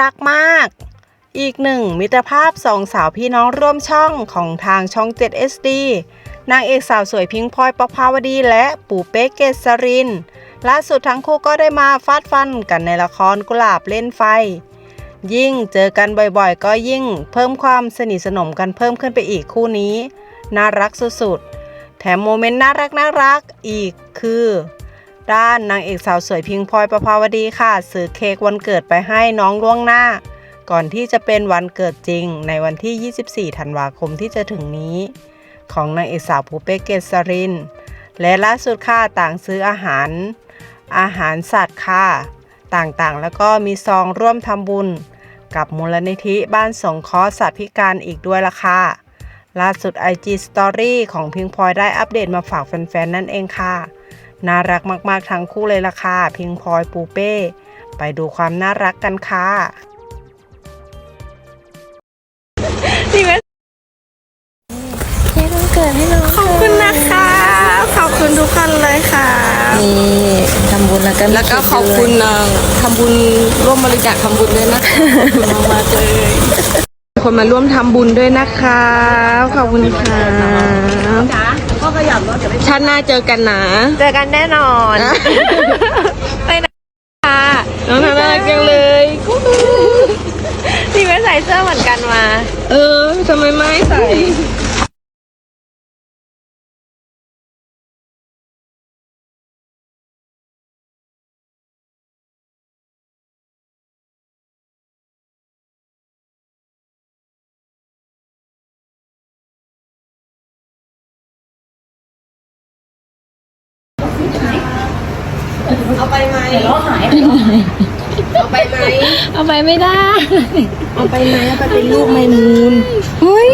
รักมาก อีกหนึ่งมิตรภาพสองสาวพี่น้องร่วมช่องของทางช่อง 7 SD นางเอกสาวสวยพิงพลอยประภาวดีและปู่เป๊กเกษรินล่าสุดทั้งคู่ก็ได้มาฟาดฟันกันในละครกุหลาบเล่นไฟ ยิ่งเจอกันบ่อยๆ ก็ยิ่งเพิ่มความสนิทสนมกันเพิ่มขึ้นไปอีกคู่นี้ น่ารักสุดๆ แถมโมเมนต์น่ารักน่ารักอีกคือ ด้านนางเอกสาวสวยพิงพลอยประภาวดีค่ะซื้อเค้กวันเกิดไปให้น้องล่วงหน้า ก่อนที่จะเป็นวันเกิดจริง ในวันที่ 24 ธันวาคมที่จะถึงนี้ ของนางเอกสาวภูเป้เกษริน และล่าสุดค่ะต่างซื้ออาหาร อาหารสัตว์ค่ะ ต่างๆ แล้วก็มีซองร่วมทำบุญ กับมูลนิธิบ้านสงเคราะห์สัตว์พิการอีกด้วยล่ะค่ะล่าสุด IG Story ของพิงพลอยได้อัปเดตมาฝากแฟนๆนั่นเองค่ะ น่ารักมากๆทั้งคู่เลยล่ะค่ะพิงพลอยปูเป้ ไปดูความน่ารักกันค่ะเค้กวันเกิดให้น้องขอบคุณนะคะ ขอบคุณทุกคนเลยค่ะนี่ทำบุญแล้วก็มีแล้วก็เค้ขอบคุณนางทำบุญร่วมบริจาคทำบุญด้วยนะคะมากมากๆเลย คนมาร่วมทำบุญด้วยนะคะ ขอบคุณค่ะ ชาติหน้าเจอกันนะเจอกันแน่นอน ไปนะค่ะน้องน่ารักจังเลยที่ไม่ใส่เสื้อเหมือนกันมา เออทำไมไม่ใส่ เอาไปไหมเอาไปไหม เอาไปไม่ได้ เอาไปไหมเอาไปเป็นลูกไมมูนเฮ้ย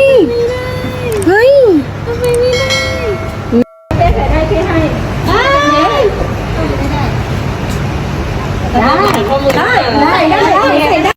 เฮ้ยเอาไปไม่ได้ได้ได้ได้ได้ได้